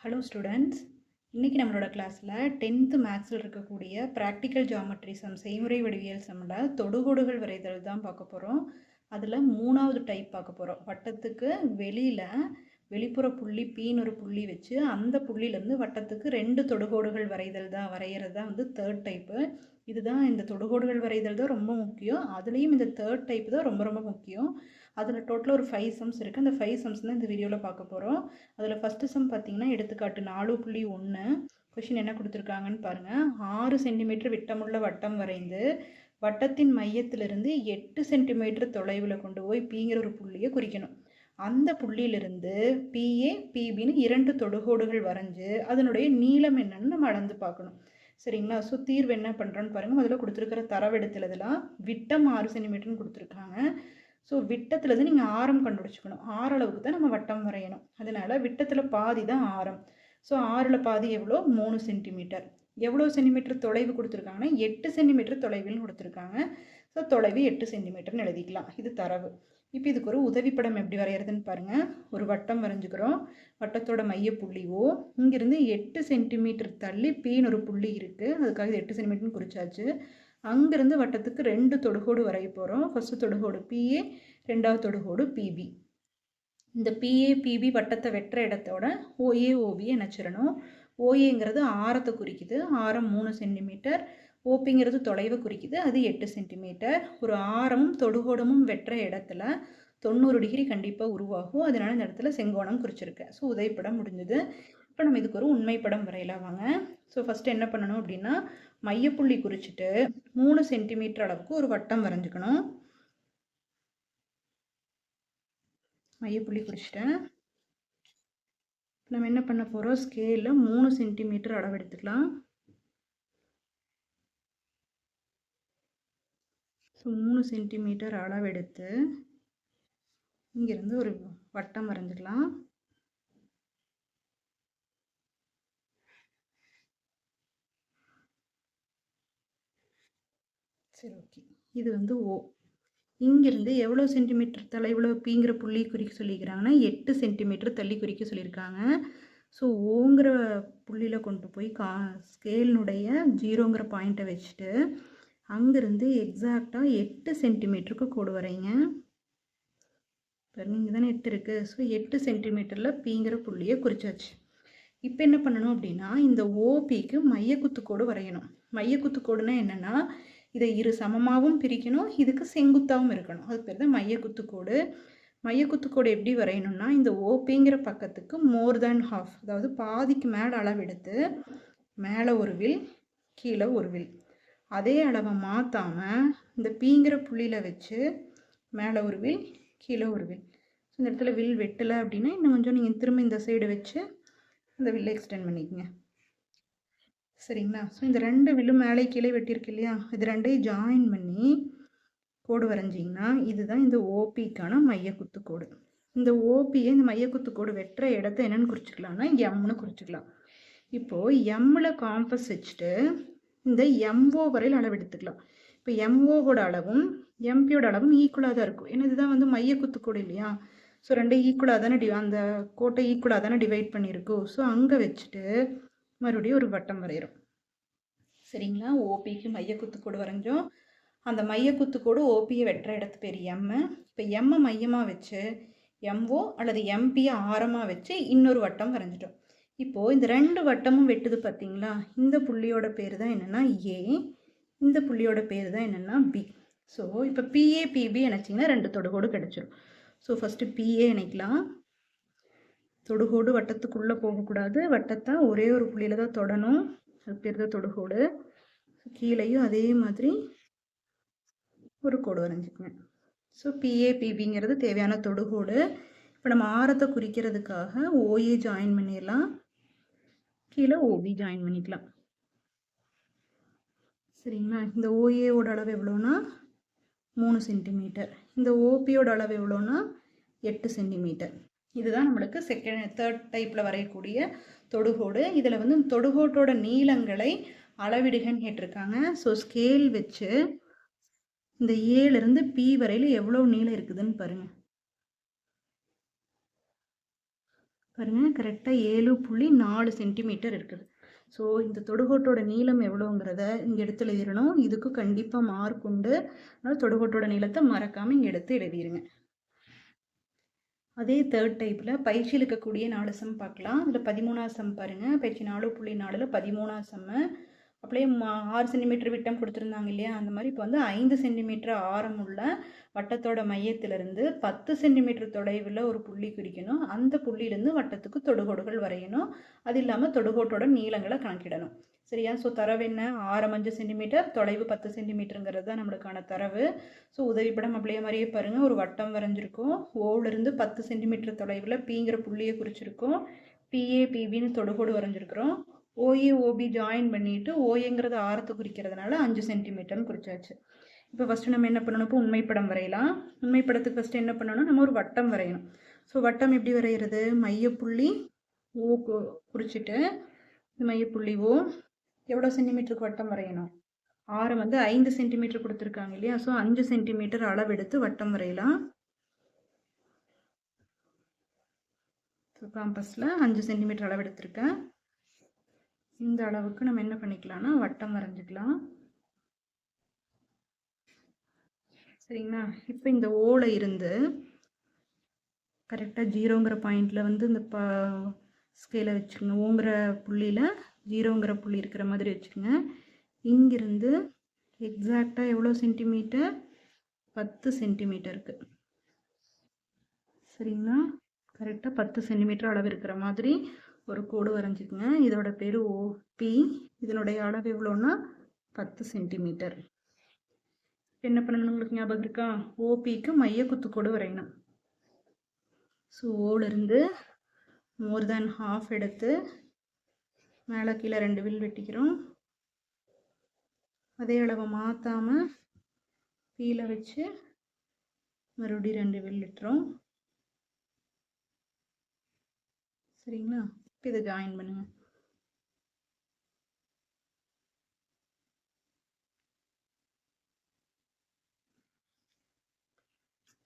Hello students இன்றைக்கி நம்மளோட கிளாஸில் டென்த்து மேக்ஸில் இருக்கக்கூடிய ப்ராக்டிக்கல் ஜாமெட்ரி சம் செய்முறை வடிவியல் சம்மில் தொடுகோடுகள் வரைதல் தான் பார்க்க போகிறோம் அதில் மூணாவது டைப் பார்க்க போகிறோம் வட்டத்துக்கு வெளியில் வெளிப்புற புள்ளி பீன்னு ஒரு புள்ளி வச்சு அந்த புள்ளியிலேருந்து வட்டத்துக்கு ரெண்டு தொடுகோடுகள் வரைதல் தான் வரைகிறது தான் வந்து தேர்ட் டைப்பு இதுதான் இந்த தொடுகோடுகள் வரைதல் தான் ரொம்ப முக்கியம். அதுலேயும் இந்த தேர்ட் டைப் தான் ரொம்ப ரொம்ப முக்கியம். அதில் டோட்டலாக ஒரு ஃபைவ் சம்ஸ் இருக்குது அந்த ஃபைவ் சம்ஸ் தான் இந்த வீடியோவில் பார்க்க போகிறோம் அதில் ஃபஸ்ட்டு சம் பார்த்தீங்கன்னா எடுத்துக்காட்டு நாலு புள்ளி ஒன்று கொஷின் என்ன கொடுத்துருக்காங்கன்னு பாருங்கள் ஆறு சென்டிமீட்டர் விட்டமுள்ள வட்டம் வரைந்து வட்டத்தின் மையத்திலிருந்து எட்டு சென்டிமீட்டர் தொலைவில் கொண்டு போய் பிங்கிற ஒரு புள்ளியை குறிக்கணும். அந்த புள்ளியிலிருந்து பிஏ பிபின்னு இரண்டு தொடுகோடுகள் வரைஞ்சு அதனுடைய நீளம் என்னன்னு நம்ம அளந்து பார்க்கணும். சரிங்களா? ஸோ தீர்வு என்ன பண்ணுறோன்னு பாருங்கள் முதல்ல கொடுத்துருக்கிற தரவெடுத்தில் இதெல்லாம் விட்டம் ஆறு சென்டிமீட்டர்னு கொடுத்துருக்காங்க. ஸோ விட்டத்துலேருந்து நீங்கள் ஆரம் கண்டுபிடிச்சிக்கணும். ஆறு அளவுக்கு தான் நம்ம வட்டம் வரையணும். அதனால் விட்டத்தில் பாதி தான் ஆரம். ஸோ ஆறில் பாதி எவ்வளோ? மூணு சென்டிமீட்டர். எவ்வளோ சென்டிமீட்டர் தொலைவு கொடுத்துருக்காங்கன்னா எட்டு சென்டிமீட்டர் தொலைவில் கொடுத்துருக்காங்க. ஸோ தொலைவு எட்டு சென்டிமீட்டர்னு எழுதிக்கலாம். இது தரவு. இப்போ இதுக்கு ஒரு உதவிப்படம் எப்படி வரைகிறதுன்னு பாருங்கள் ஒரு வட்டம் வரைஞ்சிக்கிறோம். வட்டத்தோட மையப்புள்ளியோ இங்கேருந்து எட்டு சென்டிமீட்டர் தள்ளி பீன் ஒரு புள்ளி இருக்குது அதுக்காக இது எட்டு சென்டிமீட்டர்னு குறிச்சாச்சு. அங்கேருந்து வட்டத்துக்கு ரெண்டு தொடுகோடு வரைய போகிறோம் ஃபஸ்ட்டு தொடுகோடு பிஏ ரெண்டாவது தொடுகோடு பிபி இந்த பிஏ பிபி வட்டத்தை வெட்டுற இடத்தோட ஓஏ ஓபியை நினச்சிடணும் ஓஏங்கிறது ஆரத்தை குறிக்குது. ஆரம் மூணு சென்டிமீட்டர் ஓபிங்கிறது தொலைவை குறிக்குது. அது எட்டு சென்டிமீட்டர் ஒரு ஆரமும் தொடுகோடமும் வெட்டுற இடத்துல தொண்ணூறு டிகிரி கண்டிப்பாக உருவாகும். அதனால இந்த இடத்துல செங்கோணம் குறிச்சிருக்கேன் ஸோ உதவிப்படம் முடிஞ்சது. இப்போ நம்ம இதுக்கு ஒரு உண்மை படம் வரையலாம் வாங்க. ஸோ ஃபஸ்ட்டு என்ன பண்ணணும் அப்படின்னா மையப்புள்ளி குறிச்சிட்டு மூணு சென்டிமீட்டர் அளவுக்கு ஒரு வட்டம் வரைஞ்சிக்கணும். மையப்புள்ளி குறிச்சிட்டேன் நம்ம என்ன பண்ண போகிறோம் ஸ்கேலில் மூணு சென்டிமீட்டர் அளவு எடுத்துக்கலாம். ஸோ மூணு சென்டிமீட்டர் அளவு எடுத்து இங்கேருந்து ஒரு வட்டம் வரைஞ்சிக்கலாம். சரி ஓகே இது வந்து ஓ. இங்கேருந்து எவ்வளோ சென்டிமீட்டர் தலை இவ்வளோ பிங்கிற புள்ளி குறிக்க சொல்லியிருக்கிறாங்கன்னா எட்டு சென்டிமீட்டர் தள்ளி குறிக்க சொல்லியிருக்காங்க. ஸோ ஓங்கிற புள்ளியில் கொண்டு போய் கா ஸ்கேலினுடைய ஜீரோங்கிற பாயிண்ட்டை வச்சுட்டு அங்கேருந்து எக்ஸாக்டாக எட்டு சென்டிமீட்டருக்கு கோடு வரைங்க. இப்போ நீங்கள் தானே எட்டு இருக்குது ஸோ எட்டு சென்டிமீட்டரில் பிங்கிற புள்ளியை குறிச்சாச்சு. இப்போ என்ன பண்ணணும் அப்படின்னா இந்த ஓபிக்கு மையக்குத்துக்கோடு வரையணும். மையக்குத்துக்கோடுனா என்னென்னா இதை இரு சமமாகவும் பிரிக்கணும். இதுக்கு செங்குத்தாகவும் இருக்கணும். அது பேர் தான் மையக்குத்துக்கோடு மையக்குத்துக்கோடு எப்படி வரையணும்னா இந்த ஓபிங்கிற பக்கத்துக்கு மோர் தேன் ஹாஃப் அதாவது பாதிக்கு மேலே அளவெடுத்து மேலே ஒரு வில் கீழே ஒரு வில். அதே அளவை மாற்றாமல் இந்த பீங்கிற புள்ளியில் வச்சு மேலே ஒரு வில் கீழே ஒரு வில். இந்த இடத்துல வில் வெட்டலை அப்படின்னா இன்னும் கொஞ்சம் நீங்கள் திரும்ப இந்த சைடு வச்சு அந்த வில்லை எக்ஸ்டெண்ட் பண்ணிக்கங்க. சரிங்களா? ஸோ இந்த ரெண்டு வில்லு மேலே கீழே வெட்டியிருக்கு இல்லையா? இது ரெண்டையும் ஜாயின் பண்ணி கோடு வரைஞ்சிங்கன்னா இதுதான் இந்த ஓபிக்கான மையக்குத்து கோடு. இந்த ஓபியை இந்த மையக்குத்து கோடு வெட்டுற இடத்த என்னென்னு குறிச்சிக்கலாம்னா எம்னு குறிச்சிக்கலாம். இப்போது எம்மில் காம்பஸ் வச்சுட்டு இந்த எம்ஓ வரையில் அளவு எடுத்துக்கலாம் இப்போ எம்ஓவோட அளவும் எம்பியோட அளவும் ஈக்குவலாக தான் இருக்கும். ஏன்னா இதுதான் வந்து மையக்குத்து கோடு இல்லையா? ஸோ ரெண்டும் ஈக்குவலாக தானே டி அந்த கோட்டை ஈக்குவலாக தானே டிவைட் பண்ணியிருக்கோம். ஸோ அங்கே வச்சுட்டு மறுபடியும் ஒரு வட்டம் வரைகிறோம் சரிங்களா? ஓபிக்கு மையக்குத்துக்கோடு வரைஞ்சோம். அந்த மையக்குத்துக்கோடு ஓபியை வெட்டுற இடத்து பேர் எம்மு இப்போ எம்மை மையமாக வச்சு எம்ஓ அல்லது எம்பியை ஆரமாக வச்சு இன்னொரு வட்டம் வரைஞ்சிட்டோம். இப்போது இந்த ரெண்டு வட்டமும் வெட்டுது பார்த்தீங்களா இந்த புள்ளியோட பேர் தான் என்னென்னா ஏ இந்த புள்ளியோட பேர் தான் என்னென்னா பி ஸோ இப்போ பிஏ பிபி நினச்சிங்கன்னா ரெண்டு தொடுகோடு கிடச்சிரும். ஸோ ஃபஸ்ட்டு பிஏ இணைக்கலாம். தொடுகோடு வட்டத்துக்குள்ளே போகக்கூடாது. வட்டத்தை ஒரே ஒரு புள்ளியில் தான் தொடணும். அது பேர் தான் தொடுகோடு. கீழேயும் அதே மாதிரி ஒரு கோடு வரைஞ்சிக்குவேன். ஸோ பிஏ பிபிங்கிறது தேவையான தொடுகோடு. இப்போ நம்ம ஆரத்தை குறிக்கிறதுக்காக ஓஏ ஜாயின் பண்ணிடலாம். கீழே ஓபி ஜாயின் பண்ணிக்கலாம். சரிங்களா? இந்த ஓஏவோட அளவு எவ்வளோனா மூணு சென்டிமீட்டர் இந்த ஓபியோட அளவு எவ்வளோனா எட்டு சென்டிமீட்டர் இதுதான் நம்மளுக்கு செகண்ட் தேர்ட் டைப்பில் வரையக்கூடிய தொடுகோடு. இதில் வந்து தொடுகோட்டோட நீளங்களை அளவிடுகன்னு கேட்டிருக்காங்க. ஸோ ஸ்கேல் வச்சு இந்த ஏலேருந்து பி வரையில் எவ்வளோ நீளம் இருக்குதுன்னு பாருங்கள் பாருங்கள் கரெக்டாக ஏழு புள்ளி நாலு சென்டிமீட்டர் இருக்குது. ஸோ இந்த தொடுகோட்டோட நீளம் எவ்வளோங்கிறத இங்கே எடுத்து எழுதிடணும் இதுக்கு கண்டிப்பாக மார்க் உண்டு. அதனால் தொடுகோட்டோட நீளத்தை மறக்காமல் இங்கே எடுத்து எழுதிடுங்க அதே தேர்ட் டைப்பில் பயிற்சியில் இருக்கக்கூடிய நாலு சம் பார்க்கலாம். அதில் பதிமூணாவது சம் பாருங்கள் பயிற்சி நாலு புள்ளி நாலில் பதிமூணாவது செம்மு அப்படியே மா- ஆறு சென்டிமீட்டர் விட்டம் கொடுத்துருந்தாங்க இல்லையா? அந்த மாதிரி இப்போ வந்து ஐந்து சென்டிமீட்டர் ஆரம் உள்ள வட்டத்தோட மையத்திலிருந்து பத்து சென்டிமீட்டர் தொலைவில் ஒரு புள்ளி குறிக்கணும் அந்த புள்ளியிலேருந்து வட்டத்துக்கு தொடுகோடுகள் வரையணும். அது இல்லாமல் தொடுகோட்டோட நீளங்களை கணக்கிடணும். சரியா? ஸோ தரவு என்ன? ஆரம் அஞ்சு சென்டிமீட்டர் தொலைவு பத்து சென்டிமீட்டருங்கிறது தான் நம்மளுக்கான தரவு. ஸோ உதவிப்படம் அப்படியே மாதிரியே பாருங்கள் ஒரு வட்டம் வரைஞ்சிருக்கும். ஓவிலிருந்து பத்து சென்டிமீட்டர் தொலைவில் பிங்கிற புள்ளியை குறிச்சிருக்கோம். பிஏ பிபின்னு தொடுகோடு வரைஞ்சிருக்கிறோம். ஓஏ ஓபி ஜாயின் பண்ணிட்டு ஓஏங்கிறது ஆரத்தை குறிக்கிறதுனால அஞ்சு சென்டிமீட்டர்னு குறிச்சாச்சு. இப்போ ஃபஸ்ட்டு நம்ம என்ன பண்ணணும்? இப்போ உண்மைப்படம் வரையலாம். உண்மைப்படத்துக்கு ஃபஸ்ட்டு என்ன பண்ணணும் நம்ம ஒரு வட்டம் வரையணும். ஸோ வட்டம் எப்படி வரைகிறது மையப்புள்ளி ஓ கு- குறிச்சிட்டு மையப்புள்ளி ஓ எவ்வளோ சென்டிமீட்டருக்கு வட்டம் வரையணும்? ஆரம் வந்து ஐந்து சென்டிமீட்டர் கொடுத்துருக்காங்க இல்லையா? ஸோ அஞ்சு சென்டிமீட்டர் அளவெடுத்து வட்டம் வரையலாம். ஸோ காம்பஸில் அஞ்சு சென்டிமீட்டர் அளவு எடுத்திருக்கேன் இந்த அளவுக்கு நம்ம என்ன பண்ணிக்கலாம்னா வட்டம் வரைஞ்சிக்கலாம். சரிங்களா? இப்போ இந்த ஓலை இருந்து கரெக்டாக ஜீரோங்கிற பாயிண்டில் வந்து இந்த ப ஸ்கேலை வச்சுக்கணும். ஓங்கிற புள்ளியில் ஜீரோங்கிற புள்ளி இருக்கிற மாதிரி வச்சுக்கோங்க. இங்கிருந்து எக்ஸாக்டாக எவ்வளோ சென்டிமீட்டர் பத்து சென்டிமீட்டருக்கு சரிங்களா? கரெக்டாக பத்து சென்டிமீட்டர் அளவு இருக்கிற மாதிரி ஒரு கோடு வரைஞ்சிக்கங்க. இதோட பேர் ஓபி இதனுடைய அளவு எவ்வளோன்னா பத்து சென்டிமீட்டர் என்ன பண்ணணும் உங்களுக்கு ஞாபகம் இருக்கா? ஓபிக்கு மைய குத்துக்கோடு வரையணும். ஸோ ஓடிருந்து மோர் தேன் ஹாஃப் எடுத்து மேலே கீழே ரெண்டு வில் வெட்டிக்கிறோம். அதே அளவை மாற்றாமல் கீழே வச்சு மறுபடியும் ரெண்டு வில் விட்டுறோம் சரிங்களா? இப்போ இதை ஜாயின் பண்ணுங்கள்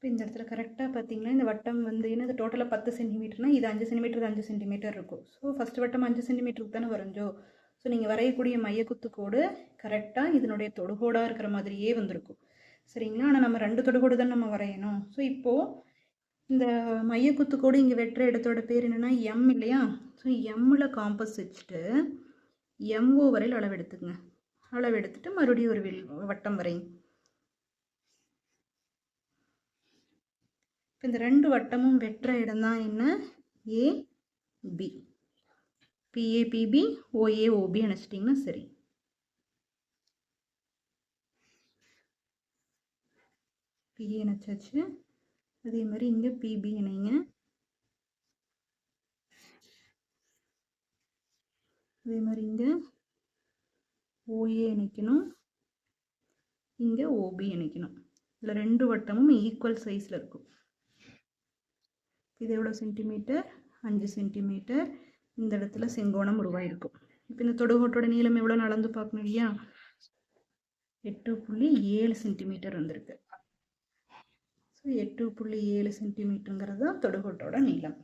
இப்போ இந்த இடத்துல கரெக்டாக பார்த்தீங்கன்னா இந்த வட்டம் வந்து என்ன இது டோட்டலாக பத்து சென்டிமீட்டர்னால் இது அஞ்சு சென்டிமீட்டர் அஞ்சு சென்டிமீட்டர் இருக்கும். ஸோ ஃபஸ்ட்டு வட்டம் அஞ்சு சென்டிமீட்டருக்கு தானே வரைஞ்சோ? ஸோ நீங்கள் வரையக்கூடிய மையக்குத்துக்கோடு கரெக்டாக இதனுடைய தொடுகோடாக இருக்கிற மாதிரியே வந்திருக்கும். சரிங்களா? ஆனால் நம்ம ரெண்டு தொடுகோடு தான் நம்ம வரையணும். ஸோ இப்போது இந்த மையக்குத்துக்கோடு இங்கே வெட்டுற இடத்தோட பேர் என்னென்னா எம் இல்லையா? ஸோ எம்மில் காம்பஸ் வச்சுட்டு எம்ஓ வரையில் அளவு எடுத்துக்கங்க அளவு எடுத்துட்டு மறுபடியும் ஒரு வில் வட்டம் வரையும் இப்போ இந்த ரெண்டு வட்டமும் வெட்டுற இடம் தான் என்ன A B PA PB OA OB நினச்சிட்டிங்கன்னா சரி. பிஏ நினச்சாச்சு அதே மாதிரி இங்கே பிபி இணைங்க. அதே மாதிரி இங்கே ஓஏ இணைக்கணும். இங்கே ஓபி இணைக்கணும். இதில் ரெண்டு வட்டமும் ஈக்குவல் சைஸில் இருக்கும். இது எவ்வளோ சென்டிமீட்டர்? அஞ்சு சென்டிமீட்டர். இந்த இடத்துல செங்கோணம் உருவாயிருக்கும் இப்போ இந்த தொடுகோட்டோட நீளம் எவ்வளோ நடந்து பார்க்கணும் இல்லையா? எட்டு புள்ளி ஏழு சென்டிமீட்டர் வந்திருக்கு. ஸோ எட்டு புள்ளி ஏழு சென்டிமீட்டருங்கிறது தான் தொடுகோட்டோட நீளம்.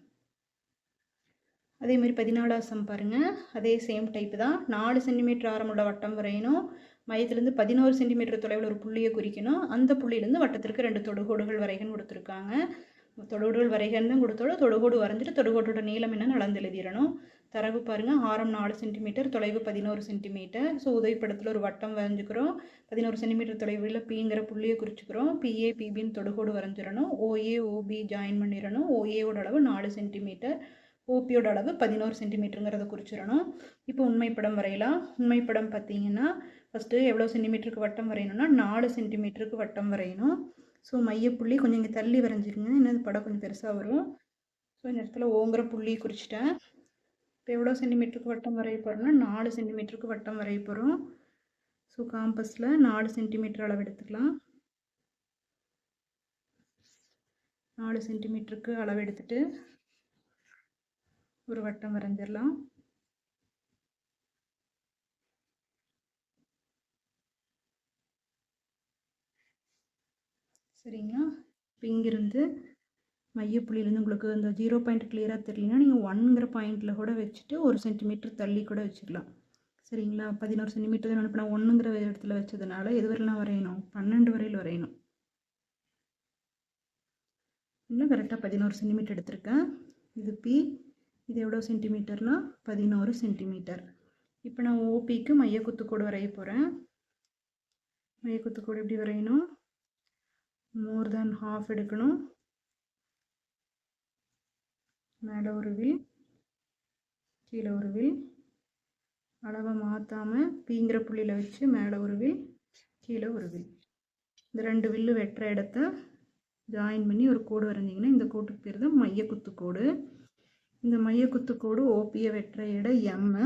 அதே மாதிரி பதினாலாவது சம் பாருங்கள் அதே சேம் டைப்பு தான். நாலு சென்டிமீட்டர் ஆரமுள்ள வட்டம் வரையணும் மையத்திலேருந்து பதினோரு சென்டிமீட்டர் தொலைவில் ஒரு புள்ளியை குறிக்கணும். அந்த புள்ளியிலேருந்து வட்டத்திற்கு ரெண்டு தொடுகோடுகள் வரைகன்னு கொடுத்துருக்காங்க. தொடுகோடுகள் வரைகன்னு கொடுத்தோட தொடுகோடு வரைஞ்சிட்டு தொடுகோட்டோட நீளம் என்ன அளந்து எழுதிடணும்? தரவு பாருங்கள் ஆரம் நாலு சென்டிமீட்டர் தொலைவு பதினோரு சென்டிமீட்டர். ஸோ உதவிப்படத்தில் ஒரு வட்டம் வரைஞ்சிக்கிறோம். பதினோரு சென்டிமீட்டர் தொலைவில் பிங்கிற புள்ளியை குறிச்சிக்கிறோம். பிஏ பிபின்னு தொடுகோடு வரைஞ்சிடணும். ஓஏ ஓபி ஜாயின் பண்ணிடணும். ஓஏவோட அளவு நாலு சென்டிமீட்டர். ஓபியோட அளவு பதினோரு சென்டிமீட்டருங்கிறத குறிச்சிடணும். இப்போ உண்மைப்படம் வரையலாம். உண்மைப்படம் பார்த்தீங்கன்னா ஃபஸ்ட்டு எவ்வளோ சென்டிமீட்டருக்கு வட்டம் வரையணும்னா நாலு சென்டிமீட்டருக்கு வட்டம் வரையணும். ஸோ மையப்புள்ளி கொஞ்சம் இங்கே தள்ளி வரைஞ்சிருங்க. என்னது படம் கொஞ்சம் பெருசாக வரும். ஸோ இந்த இடத்துல ஓங்குற புள்ளி குறிச்சிட்டேன். இப்போ எவ்வளோ சென்டிமீட்டருக்கு வட்டம் வரைய போகிறோம்னா நாலு சென்டிமீட்டருக்கு வட்டம் வரைய போகிறோம் ஸோ காம்பஸில் நாலு சென்டிமீட்டர் அளவு எடுத்துக்கலாம். நாலு சென்டிமீட்டருக்கு அளவு எடுத்துகிட்டு ஒரு வட்டம் வரைஞ்சிடலாம். சரிங்களா இப்போ இங்கேருந்து மையப்புள்ளியிலேருந்து உங்களுக்கு அந்த ஜீரோ பாயிண்ட் கிளியராக தெரியலனா நீங்கள் ஒன்ங்கிற பாயிண்டில் கூட வச்சுட்டு ஒரு சென்டிமீட்டர் தள்ளி கூட வச்சுக்கலாம். சரிங்களா? பதினோரு சென்டிமீட்டர் தான் அனுப்பினா ஒன்றுங்கிற இடத்துல வச்சதுனால எது வரையிலாம் வரையணும்? பன்னெண்டு வரையில் வரையணும். இன்னும் கரெக்டாக பதினோரு சென்டிமீட்டர் எடுத்திருக்கேன். இது பி இது எவ்வளோ சென்டிமீட்டர்னால் பதினோரு சென்டிமீட்டர் இப்போ நான் ஓபிக்கு மைய குத்துக்கோடு வரைய போகிறேன் மையக்குத்துக்கோடு எப்படி வரையணும்? மோர் தேன் ஹாஃப் எடுக்கணும். மேலே ஒரு வில் கீழே ஒரு வில். அளவை மாற்றாமல் பீங்கிற புள்ளியில் வச்சு மேலே ஒரு வில் கீழே ஒரு வில். இந்த ரெண்டு வில்லு வெட்டுற இடத்த ஜாயின் பண்ணி ஒரு கோடு வரைஞ்சிங்கன்னா இந்த கோட்டுக்கு பேர் தான் மைய குத்துக்கோடு இந்த மைய குத்துக்கோடு ஓபியை வெட்டுற இடம் எம்ம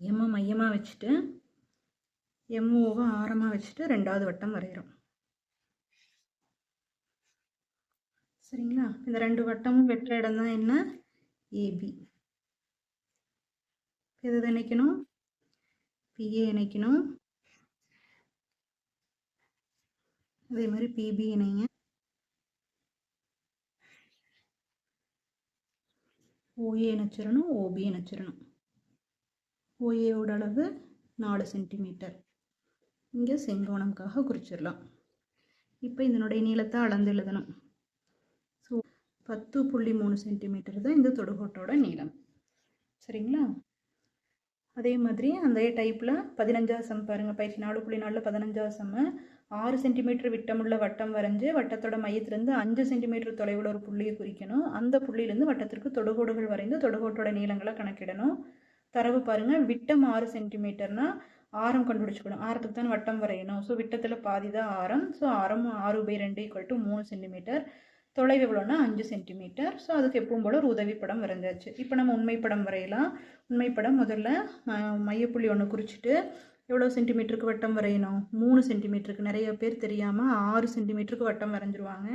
எம்மை மையமாக வச்சுட்டு எம்ஓவை ஆரமாக வச்சுட்டு ரெண்டாவது வட்டம் வரைகிறோம் சரிங்களா? இந்த ரெண்டு வட்டமும் வெற்ற இடம் தான் என்ன? ஏபி. எதை இணைக்கணும்? பிஏ இணைக்கணும். அதே மாதிரி பிபி இணைங்க. ஓஏ இணைச்சிடணும் ஓபி இணைச்சிடணும். ஓஏவோட அளவு நாலு சென்டிமீட்டர். இங்கே செங்கோணம்காக குறிச்சிடலாம். இப்போ இதனுடைய நீளத்தை அளந்து எழுதணும். ஸோ பத்து புள்ளி மூணு சென்டிமீட்டர் தான் இந்த தொடுகோட்டோட நீளம். சரிங்களா? அதே மாதிரி அந்த டைப்பில் பதினஞ்சாவது சம் பாருங்கள் பயிற்சி நாலு புள்ளி நாலில் பதினஞ்சாவது சம்மு ஆறு சென்டிமீட்டர் விட்டமுள்ள வட்டம் வரைஞ்சி வட்டத்தோட மையத்திலேருந்து அஞ்சு சென்டிமீட்டர் தொலைவில் ஒரு புள்ளியை குறிக்கணும். அந்த புள்ளியிலேருந்து வட்டத்திற்கு தொடுகோடுகள் வரைந்து தொடுகோட்டோட நீளங்களை கணக்கிடணும். தரவு பாருங்கள் விட்டம் ஆறு சென்டிமீட்டர்னால் ஆரம் கண்டுபிடிச்சிக்கணும். ஆரத்துக்கு தான் வட்டம் வரையணும். ஸோ விட்டத்தில் பாதி தான் ஆரம். ஸோ ஆரம் ஆறு பை ரெண்டு ஈக்குவல் டு மூணு சென்டிமீட்டர் தொலைவு எவ்வளோன்னா அஞ்சு சென்டிமீட்டர் ஸோ அதுக்கு எப்பவும் போல் ஒரு உதவி படம் வரைஞ்சாச்சு. இப்போ நம்ம உண்மை படம் வரையலாம். உண்மை படம் முதல்ல ம- மையப்புள்ளி ஒன்று குறிச்சிட்டு எவ்வளோ சென்டிமீட்டருக்கு வட்டம் வரையணும்? மூணு சென்டிமீட்டருக்கு நிறைய பேர் தெரியாமல் ஆறு சென்டிமீட்டருக்கு வட்டம் வரைஞ்சிருவாங்க.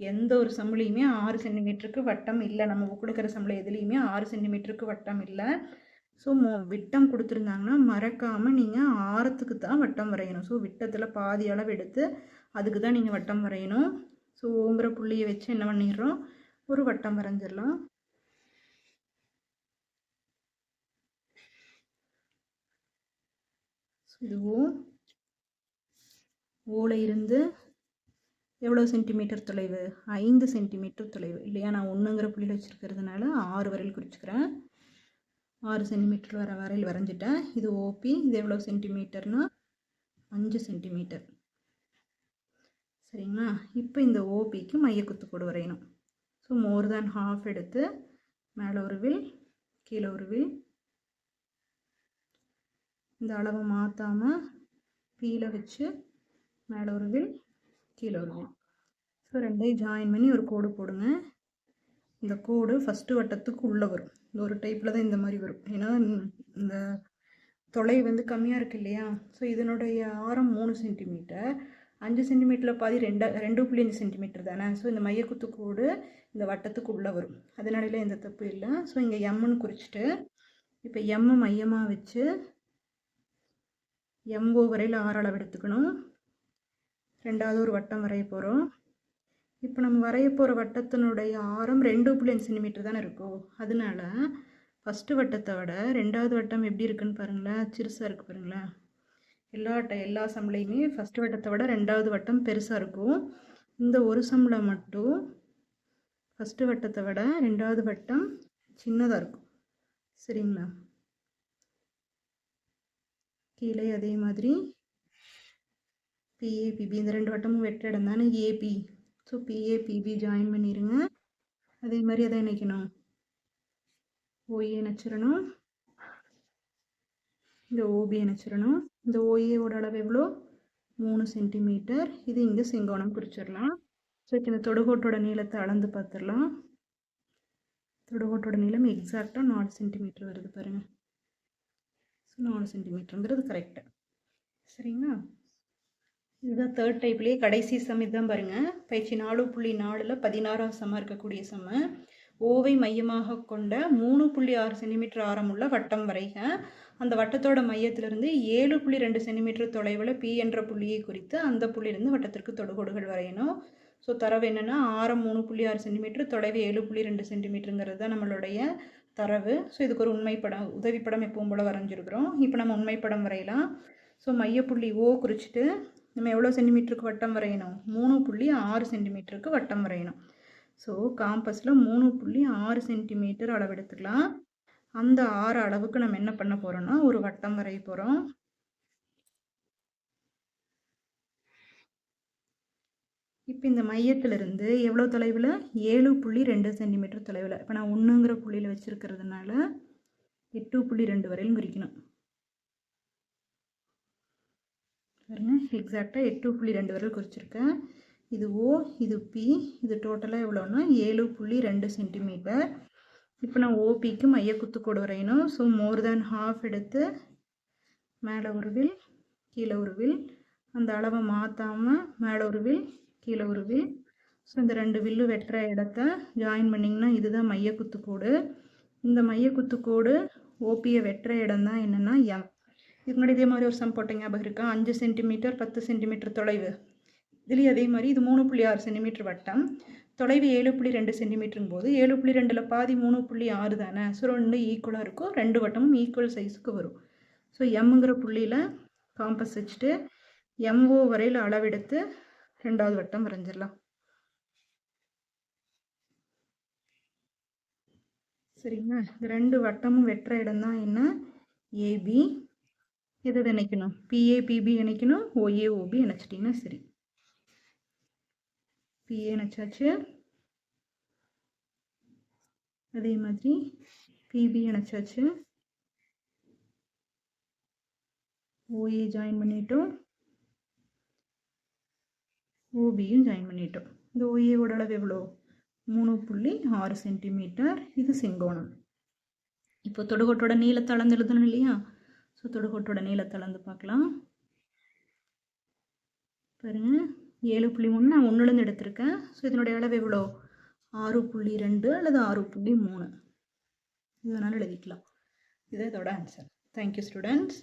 எந்த ஒரு சம்பளியுமே ஆறு சென்டிமீட்டருக்கு வட்டம் இல்லை. நம்ம கொடுக்குற சம்பளம் எதுலேயுமே ஆறு சென்டிமீட்டருக்கு வட்டம் இல்லை. ஸோ மொ விட்டம் கொடுத்துருந்தாங்கன்னா மறக்காமல் நீங்கள் ஆரத்துக்கு தான் வட்டம் வரையணும். ஸோ விட்டத்தில் பாதி அளவு எடுத்து அதுக்கு தான் நீங்கள் வட்டம் வரையணும். ஸோ ஓங்கிற புள்ளியை வச்சு என்ன பண்ணிடுறோம்? ஒரு வட்டம் வரைஞ்சிடலாம். ஸோ இது ஓ ஓல இருந்து எவ்வளோ சென்டிமீட்டர் தொலைவு? ஐந்து சென்டிமீட்டர் தொலைவு. இல்லையா நான் ஒன்றுங்கிற புள்ளியில் வச்சுருக்கிறதுனால ஆறு வரையில் குறிச்சிக்கிறேன். ஆறு சென்டிமீட்டர் வர வரையில் வரைஞ்சிட்டேன். இது ஓபி இது எவ்வளோ சென்டிமீட்டர்னா அஞ்சு சென்டிமீட்டர் சரிங்களா? இப்போ இந்த ஓபிக்கு மையக்குத்துக்கோடு வரையணும். ஸோ மோர் தேன் ஹாஃப் எடுத்து மேலே ஒரு வில் கீழே ஒரு வில். இந்த அளவை மாற்றாமல் கீழே வச்சு மேலே ஒரு வில் கீழே ஒரு வில். ஸோ ரெண்டையும் ஜாயின் பண்ணி ஒரு கோடு போடுங்க. இந்த கோடு ஃபஸ்ட்டு வட்டத்துக்கு உள்ளே வரும். இந்த ஒரு டைப்பில் தான் இந்த மாதிரி வரும். ஏன்னா இந்த- தொலை வந்து கம்மியாக இருக்கு இல்லையா? ஸோ இதனுடைய ஆரம் மூணு சென்டிமீட்டர் அஞ்சு சென்டிமீட்டரில் பாதி ரெண்டா ரெண்டு புள்ளி அஞ்சு சென்டிமீட்டர் தானே? ஸோ இந்த மையக்குத்துக்கூடு இந்த வட்டத்துக்கு உள்ளே வரும். அதனால எந்த தப்பு இல்லை. ஸோ இங்கே எம்முன்னு குறிச்சிட்டு இப்போ எம்மை மையமாக வச்சு எம்ஓ வரையில் ஆறு அளவு எடுத்துக்கணும். ரெண்டாவது ஒரு வட்டம் வரைய போகிறோம் இப்போ நம்ம வரைய போகிற வட்டத்தினுடைய ஆரம் ரெண்டு புள்ளி அஞ்சு சென்டிமீட்டர் தானே இருக்கும் அதனால ஃபஸ்ட்டு வட்டத்தை விட ரெண்டாவது வட்டம் எப்படி இருக்குன்னு பாருங்களேன். சிறுசாக இருக்குது பாருங்களேன். எல்லா ட எல்லா சம்பளையுமே ஃபஸ்ட்டு வட்டத்தை விட ரெண்டாவது வட்டம் பெருசாக இருக்கும். இந்த ஒரு சம்பளம் மட்டும் ஃபஸ்ட்டு வட்டத்தை விட ரெண்டாவது வட்டம் சின்னதாக இருக்கும். சரிங்களா? கீழே அதே மாதிரி பிஏபிபி இந்த ரெண்டு வட்டமும் வெட்ட இடம் தானே ஏபி ஸோ பிஏபிபி ஜாயின் பண்ணிடுங்க அதே மாதிரி அதை இணைக்கணும் ஓஏ இணைச்சிடணும். இந்த ஓபி இணைச்சிடணும். இந்த ஓஏவோட அளவு எவ்வளோ? மூணு சென்டிமீட்டர் இது இங்கே செங்கோணம் குறிச்சிடலாம் ஸோ இப்போ இந்த தொடுகோட்டோட நீளத்தை அளந்து பார்த்துடலாம். தொடுகோட்டோட நீளம் எக்ஸாக்டாக நாலு சென்டிமீட்டர் வருது பாருங்கள் ஸோ நாலு சென்டிமீட்டருங்கிறது கரெக்டு சரிங்களா? இதுதான் தேர்ட் டைப்லேயே கடைசி சம் இதுதான் பாருங்கள் பயிற்சி நாலு புள்ளி நாலில் பதினாறாம் சமம் இருக்கக்கூடிய சம ஓவை மையமாக கொண்ட மூணு புள்ளி ஆறு சென்டிமீட்டர் ஆரமுள்ள வட்டம் வரைக. அந்த வட்டத்தோட மையத்திலிருந்து ஏழு புள்ளி ரெண்டு சென்டிமீட்டர் தொலைவில் பி என்ற புள்ளியை குறித்து அந்த புள்ளியிலிருந்து வட்டத்திற்கு தொடுகோடுகள் வரையணும். ஸோ தரவு என்னென்னா ஆரம் மூணு புள்ளி ஆறு சென்டிமீட்டர் தொலைவு ஏழு புள்ளி ரெண்டு சென்டிமீட்டருங்கிறது தான் நம்மளுடைய தரவு. ஸோ இதுக்கு ஒரு உண்மைப்படம் உதவிப்படம் எப்பவும் போல் வரைஞ்சிருக்கிறோம். இப்போ நம்ம உண்மைப்படம் வரையலாம். ஸோ மையப்புள்ளி ஓ குறிச்சிட்டு நம்ம எவ்வளோ சென்டிமீட்டருக்கு வட்டம் வரையணும்? மூணு புள்ளி ஆறு சென்டிமீட்டருக்கு வட்டம் வரையணும். ஸோ காம்பஸில் மூணு புள்ளி ஆறு சென்டிமீட்டர் அளவு எடுத்துக்கலாம் அந்த ஆறு அளவுக்கு நம்ம என்ன பண்ண போகிறோம்னா ஒரு வட்டம் வரைய போகிறோம் இப்போ இந்த மையத்திலிருந்து எவ்வளோ தொலைவில்? ஏழு புள்ளி ரெண்டு சென்டிமீட்டர் தொலைவில். இப்போ நான் ஒன்றுங்கிற புள்ளியில் வச்சுருக்கிறதுனால எட்டு புள்ளி ரெண்டு வரையிலும் குறிக்கணும். பாருங்க எக்ஸாக்டாக எட்டு புள்ளி ரெண்டு வரையில் குறிச்சிருக்கேன். இது ஓ இது பி இது டோட்டலாக எவ்வளோன்னா ஏழு புள்ளி ரெண்டு சென்டிமீட்டர் இப்போ நான் ஓபிக்கு மைய குத்துக்கோடு வரையணும். ஸோ மோர் தேன் ஹாஃப் எடுத்து மேலே ஒரு வில் கீழே ஒரு வில். அந்த அளவை மாற்றாமல் மேலே ஒரு வில் கீழே ஒரு வில். ஸோ இந்த ரெண்டு வில்லு வெட்டுற இடத்த ஜாயின் பண்ணிங்கன்னா இதுதான் மைய குத்துக்கோடு இந்த மைய குத்துக்கோடு ஓபியை வெட்டுற இடம் தான் என்னென்னா எம் இதுக்கு முன்னாடி இதே மாதிரி ஒரு சம் போட்ட ஞாபகம் இருக்கா அஞ்சு சென்டிமீட்டர் பத்து சென்டிமீட்டர் தொலைவு. இதுலேயும் அதே மாதிரி இது மூணு புள்ளி ஆறு சென்டிமீட்டர் வட்டம். தொலைவு ஏழு புள்ளி ரெண்டு சென்டிமீட்டருங்க போது ஏழு புள்ளி ரெண்டில் பாதி மூணு புள்ளி ஆறு தானே? ஸோ ரெண்டு ஈக்குவலாக இருக்கும். ரெண்டு வட்டமும் ஈக்குவல் சைஸுக்கு வரும். ஸோ எம்முங்கிற புள்ளியில் காம்பஸ் வச்சுட்டு எம்ஓ வரையில் அளவெடுத்து ரெண்டாவது வட்டம் வரைஞ்சிடலாம் சரிங்களா? இந்த ரெண்டு வட்டமும் வெட்டுற இடம் தான் என்ன ஏபி எது இணைக்கணும்? பிஏ பிபி இணைக்கணும். ஓஏ ஓபி இணைச்சிட்டிங்கன்னா சரி. பிஏ இணைச்சாச்சு. அதே மாதிரி பிபி இணைச்சாச்சு. ஓஏ ஜாயின் பண்ணிட்டோம். ஓபியும் ஜாயின் பண்ணிட்டோம். இந்த ஓஏவோட அளவு எவ்வளோ? மூணு புள்ளி ஆறு சென்டிமீட்டர் இது செங்கோணம். இப்போ தொடுகோட்டோட நீளத்தை அளந்து எழுதணும் இல்லையா? ஸோ தொடுகோட்டோட நீளத்தை அளந்து பார்க்கலாம். பாருங்கள் ஏழு புள்ளி மூணு நான் ஒன்றுலேருந்து எடுத்திருக்கேன். ஸோ இதனுடைய அளவு எவ்வளோ? ஆறு புள்ளி ரெண்டு அல்லது ஆறு புள்ளி மூணு. இதனால் எழுதிக்கலாம். இது இதோட ஆன்சர் தேங்க்யூ ஸ்டூடெண்ட்ஸ்